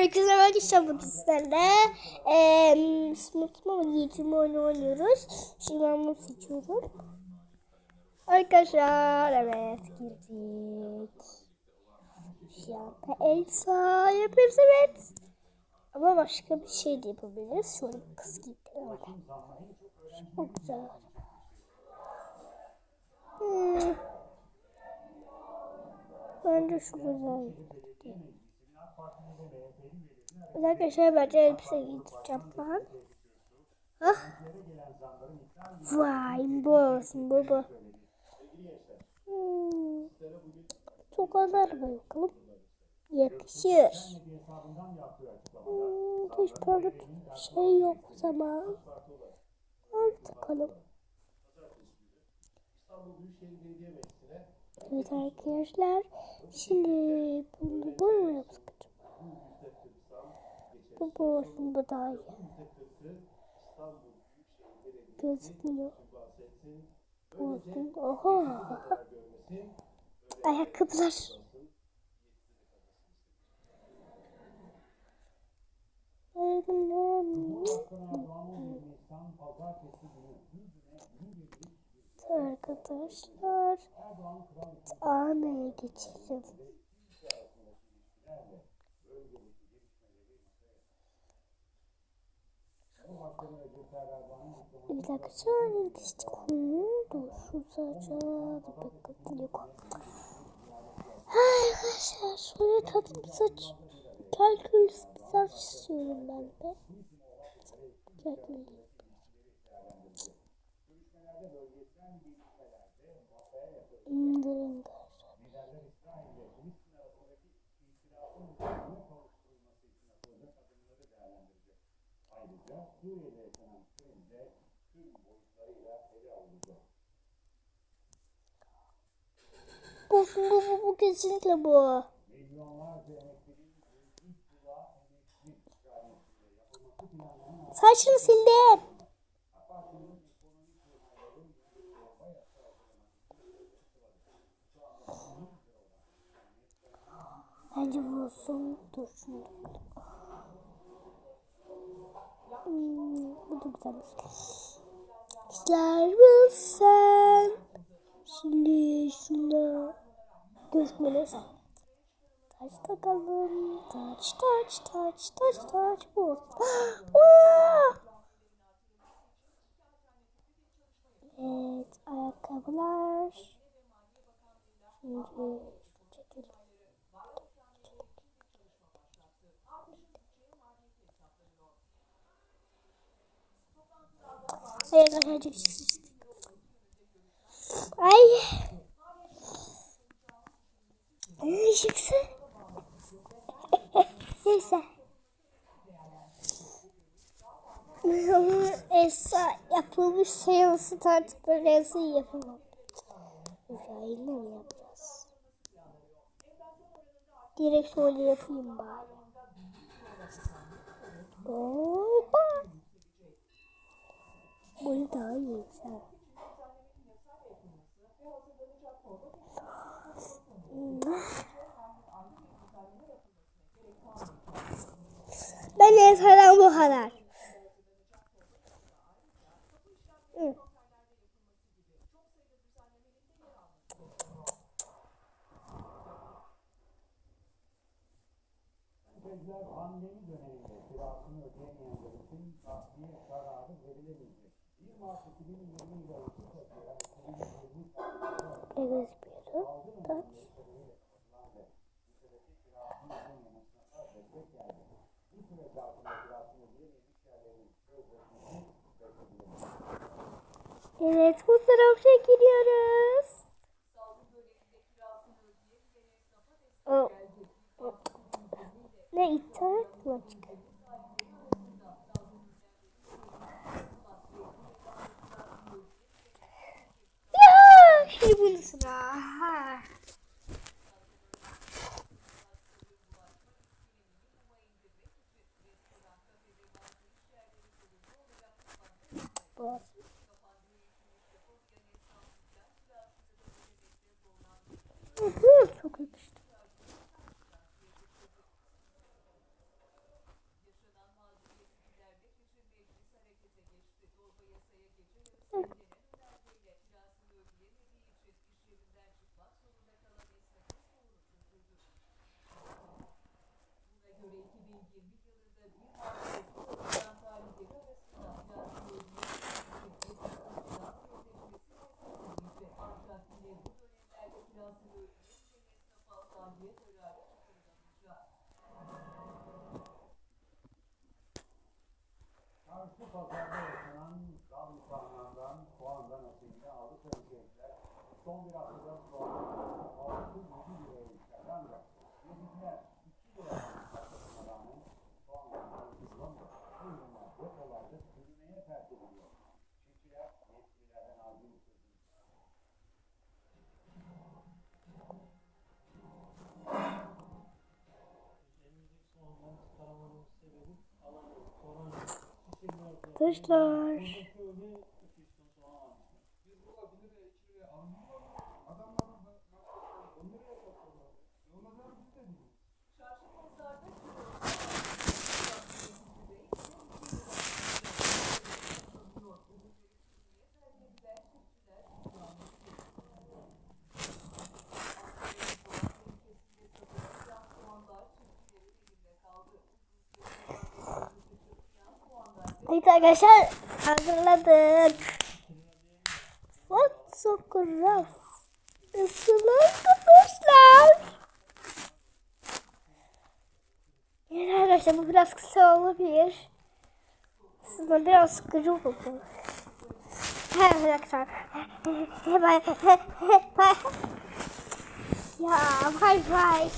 Herkese merhaba arkadaşlar sizlerle eee Smutma mı Yiğitim oyunu oynuyoruz. Şimdi ben bunu seçiyorum. Arkadaşlar evet girdik. Şu anda Elsa yapıyoruz evet. Ama başka bir şey de yapabiliriz. Şöyle kız gibi öyle. Çok güzel. Hmm. Bence şu güzel. Arkadaşlar bence elbise giydireceğim ben. Ah. Vay bu olsun bu bu. Hmm. Tokalar bakalım. Yakışır. Hmm, hiç böyle bir şey yok o zaman. Hadi takalım. Evet arkadaşlar. Şimdi bunu bunu acaba? Bu bu olsun bu daha iyi. Gözükmüyor. Bu olsun. Oha. Ayakkabılar. Arkadaşlar Ana'ya geçelim. Bir dakika şöyle işte dur şu saçma bakın yok. Arkadaşlar şöyle tatlı bir saç kalkül bir saç istiyorum ben de. Kalkül. İndirin Bu, bu, bu, bu kesinlikle bu. Saçını sildim. Bence bu olsun. Dur şunu. Güzelmiş. İster misin? Şimdi şuna gözükmeliyse. Taç takalım. Taç taç taç taç taç. Bu! Evet ayakkabılar. Şimdi Hayır arkadaşlar şiştik. Ay. Ay şıksı. Neyse. Esa yapılmış sayılısı artık böyle yazı yapamam. Rayla mı yapacağız? Direkt şöyle yapayım bari. Hoppa. Bunu daha iyi güzel. Ben falan bu kadar. Pandemi döneminde kirasını ödeyemeyenler için tahliye kararı verilemeyecek. Evet bir Taç. Evet bu tarafa gidiyoruz. Ne internet mi açık? olsun. Çok yapıştı. Bu pazarda yaşanan zam kaynağından puandan nasibini aldı söyleyecekler. Son bir haftada puanlar 6-7 liraya yükseldi ancak yedikler Arkadaşlar. Evet arkadaşlar hazırladık. Fotoğraf. Nasıl arkadaşlar? Yani arkadaşlar bu biraz kısa olabilir. Aslında biraz sıkıcı oldu. Evet arkadaşlar. Ya bye bye.